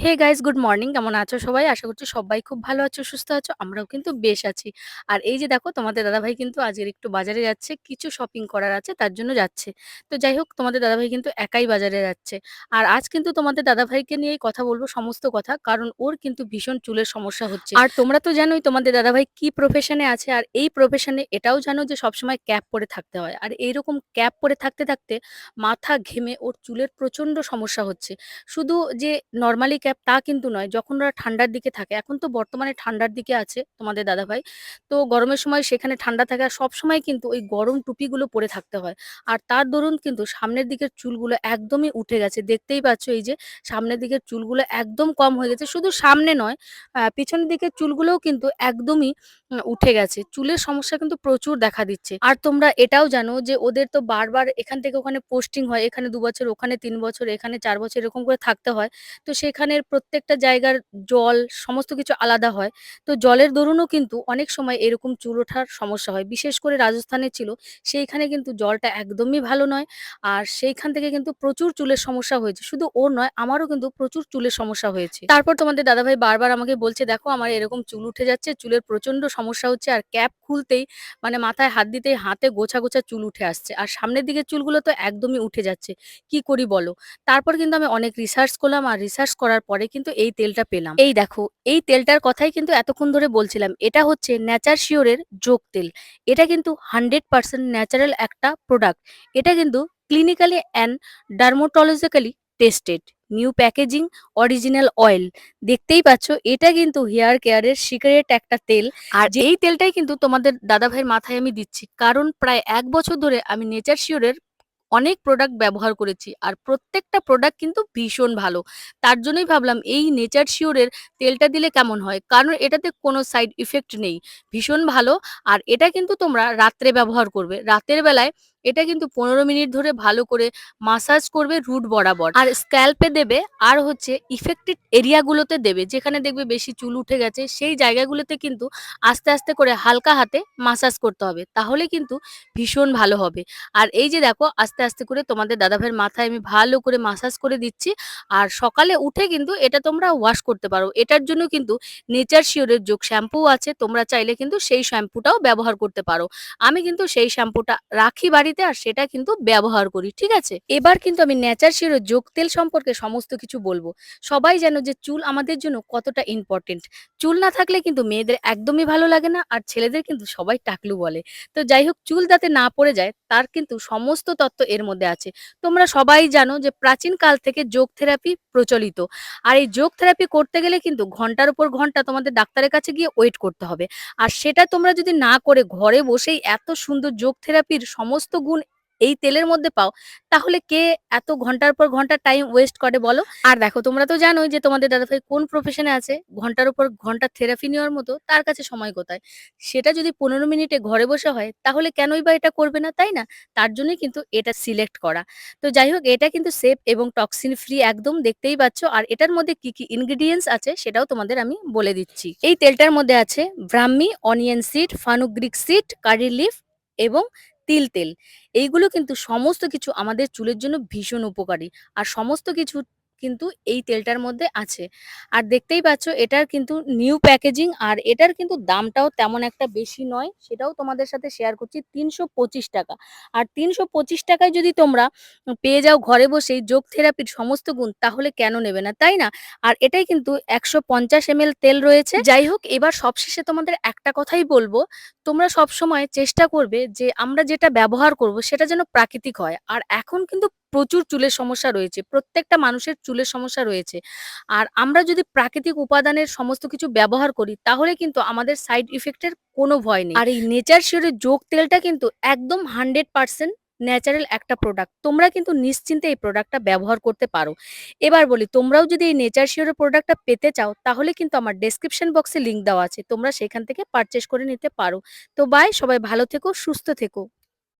Hey guys good morning কেমন আছো সবাই? আশা করছি সবাই খুব ভালো আছো, সুস্থ আছো। আমরাও কিন্তু বেশ আছি। আর এই যে দেখো তোমাদের দাদাভাই কিন্তু আজকের একটু বাজারে যাচ্ছে। কিছু শপিং করার আছে তার জন্য যাচ্ছে। তো যাই হোক তোমাদের দাদাভাই কিন্তু একাই বাজারে যাচ্ছে। আর আজ কিন্তু তোমাদের দাদাভাইকে নিয়েই কথা বলব সমস্ত কথা। কারণ ওর কিন্তু ভীষণ চুলের সমস্যা হচ্ছে। আর তোমরা তো জানোই তোমাদের দাদাভাই কি প্রফেশনে আছে। আর এই প্রফেশনে এটাও জানো যে সবসময় ক্যাপ পরে থাকতে হয়। আর এইরকম ক্যাপ পরে থাকতে, থাকতে মাথা ঘেমে ওর চুলের প্রচণ্ড সমস্যা হচ্ছে। শুধু যে নর্মালি ক্যাপ তা কিন্তু নয়। যখন ওরা ঠান্ডার দিকে থাকে, এখন তো বর্তমানে ঠান্ডার দিকে আছে তোমাদের দাদাভাই। তো গরমের সময় সেখানে ঠান্ডা থাকে আর সবসময় কিন্তু ওই গরম টুপিগুলো পরে থাকতে হয়। আর তার দরুন কিন্তু সামনের দিকের চুলগুলো একদমই উঠে গেছে। দেখতেই পাচ্ছ এই যে সামনের দিকের চুলগুলো একদম কম হয়ে গেছে। শুধু সামনে নয়, পিছনের দিকের চুলগুলোও কিন্তু একদমই উঠে গেছে। চুলের সমস্যা কিন্তু প্রচুর দেখা দিচ্ছে। আর তোমরা এটাও জানো যে ওদের তো বারবার এখান থেকে ওখানে পোস্টিং হয়। এখানে দু বছর, ওখানে তিন বছর, এখানে চার বছর এরকম করে থাকতে হয়। তো সেখানের প্রত্যেকটা জায়গার জল সমস্ত কিছু আলাদা হয়। তো জলের দরুনও কিন্তু অনেক সময় এরকম চুল ওঠার সমস্যা হয়। বিশেষ করে রাজস্থানে ছিল, সেইখানে কিন্তু জলটা একদমই ভালো নয়। আর সেইখান থেকে কিন্তু প্রচুর চুলের সমস্যা হয়েছে। শুধু ওর নয়, আমারও কিন্তু প্রচুর চুলের সমস্যা হয়েছে। তারপর তোমাদের দাদাভাই বারবার আমাকে বলছে, "দেখো আমার এরকম চুল উঠে যাচ্ছে, চুলের প্রচণ্ড সমস্যা হচ্ছে। আর ক্যাপ খুলতেই মানে মাথায় হাত দিতেই হাতে গোছা, গোছা চুল উঠে আসছে। আর সামনের দিকে চুলগুলো তো একদমই উঠে যাচ্ছে। কি করি বলো?" তারপর কিন্তু আমি অনেক রিসার্চ করলাম আর রিসার্চ করার পরে কিন্তু এই তেলটা পেলাম। এই দেখো, এই তেলটার কথাই কিন্তু এতক্ষণ ধরে বলছিলাম। এটা হচ্ছে নেচার শিওরের যোগ তেল। এটা কিন্তু 100% ন্যাচারাল একটা প্রোডাক্ট। এটা কিন্তু clinically and dermatologically tested. New packaging, original oil. দেখতেই পাচ্ছ এটা কিন্তু হেয়ার কেয়ারের সিক্রেট একটা তেল। আর এই তেলটাই কিন্তু তোমাদের দাদাভাইয়ের মাথায় আমি দিচ্ছি। কারণ প্রায় এক বছর ধরে আমি নেচার শিওর এর অনেক প্রোডাক্ট ব্যবহার করেছি। আর প্রত্যেকটা প্রোডাক্ট কিন্তু ভীষণ ভালো। তার জন্যই ভাবলাম, এই নেচার শিওরের তেলটা দিলে কেমন হয়? কারণ এটাতে কোনো সাইড ইফেক্ট নেই। ভীষণ ভালো। আর এটা কিন্তু তোমরা রাত্রে ব্যবহার করবে। রাতের বেলায় এটা কিন্তু ১৫ মিনিট ধরে ভালো করে মাসাজ করবে রুট বরাবর। আর স্ক্যাল্পে দেবে আর হচ্ছে ইফেক্টেড এরিয়াগুলোতে দেবে। যেখানে দেখবে বেশি চুল উঠে গেছে সেই জায়গাগুলোতে কিন্তু আস্তে, আস্তে করে হালকা হাতে মাসাজ করতে হবে। তাহলে কিন্তু ভীষণ ভালো হবে। আর এই যে দেখো আস্তে, আস্তে করে তোমাদের দাদাভাইয়ের মাথায় আমি ভালো করে মাসাজ করে দিচ্ছি। আর সকালে উঠে কিন্তু এটা তোমরা ওয়াশ করতে পারো। এটার জন্য কিন্তু নেচার শিওর এর যোগ শ্যাম্পু আছে। তোমরা চাইলে কিন্তু সেই শ্যাম্পুটাও ব্যবহার করতে পারো। আমি কিন্তু সেই শ্যাম্পুটা রাখি বাড়িতে আর সেটা কিন্তু ব্যবহার করি। ঠিক আছে? এবার কিন্তু আমি নেচার শিরো যোগ তেল সম্পর্কে সমস্ত কিছু বলব সবাই যেন যে চুল আমাদের জন্য কতটা ইম্পোর্টেন্ট। চুল না থাকলে কিন্তু মেয়েদের একদমই ভালো লাগে না আর ছেলেদের কিন্তু সবাই টাকলু বলে। তো যাই হোক, চুল যাতে না পড়ে যায়, তার কিন্তু সমস্ত তত্ত্ব এর মধ্যে আছে। তোমরা সবাই জানো যে প্রাচীন কাল থেকে যোগ থেরাপি প্রচলিত। আর এই যোগ থেরাপি করতে গেলে কিন্তু ঘণ্টার উপর ঘণ্টা তোমাদের ডাক্তারের কাছে গিয়ে ওয়েট করতে হবে। আর সেটা তোমরা যদি না করে ঘরে বসেই এত সুন্দর যোগ থেরাপির সমস্ত গুণ এই তেলের মধ্যে পাও, তাহলে কে এত ঘণ্টার পর ঘণ্টা টাইম ওয়েস্ট করে বলো? আর দেখো তোমরা তো জানোই যে তোমাদের দাদাভাই কোন প্রফেশনে আছে। ঘণ্টার উপর ঘণ্টা থেরাপি নেওয়ার মতো তার কাছে সময় কোথায়? সেটা যদি ১৫ মিনিটে ঘরে বসে হয় তাহলে কেনই বা এটা করবে না, তাই না? তার জন্যই কিন্তু এটা সিলেক্ট করা। তো যাই হোক এটা কিন্তু সেফ এবং টক্সিন ফ্রি একদম দেখতেই পাচ্ছ। আর এটার মধ্যে কি, কি ইনগ্রিডিয়েন্টস আছে সেটাও তোমাদের আমি বলে দিচ্ছি। এই তেলটার মধ্যে আছে Brahmi, onion seed, fenugreek seed, curry leaf এবং তিল তেল। এইগুলো কিন্তু সমস্ত কিছু আমাদের চুলের জন্য ভীষণ উপকারী। আর সমস্ত কিছু কিন্তু এই তেলটার মধ্যে আছে। আর দেখতেই পাচ্ছ এটার কিন্তু নিউ প্যাকেজিং আর এটার কিন্তু দামটাও তেমন একটা বেশি নয়। সেটাও তোমাদের সাথে শেয়ার করছি ৳৩২৫ আর ৳৩২৫ টাকায় যদি তোমরা পেয়ে যাও ঘরে বসেই যোগ থেরাপির সমস্ত গুণ তাহলে কেন নেবে না, তাই না? আর এটাই কিন্তু ১৫০ এমএল তেল রয়েছে। যাই হোক এবার সবশেষে তোমাদের একটা কথাই বলব তোমরা সবসময় চেষ্টা করবে যে আমরা যেটা ব্যবহার করব সেটা যেন প্রাকৃতিক হয়। আর এখন কিন্তু প্রচুর চুলের সমস্যা রয়েছে। প্রত্যেকটা মানুষের চুলের সমস্যা রয়েছে। আর আমরা যদি প্রাকৃতিক উপাদানের সমস্ত কিছু ব্যবহার করি তাহলে কিন্তু আমাদের সাইড ইফেক্ট এর কোনো ভয় নেই। আর এই নেচার শিওর এর যোগ তেলটা কিন্তু একদম 100% ন্যাচারাল একটা প্রোডাক্ট। তোমরা কিন্তু নিশ্চিন্তে এই প্রোডাক্টটা ব্যবহার করতে পারো। এবার বলি তোমরাও যদি এই নেচার শিওর এর প্রোডাক্টটা পেতে চাও তাহলে কিন্তু আমার ডেসক্রিপশন বক্সে লিংক দেওয়া আছে। তোমরা সেখান থেকে পারচেস করে নিতে পারো। তো বাই সবাই ভালো থেকো, সুস্থ থেকো।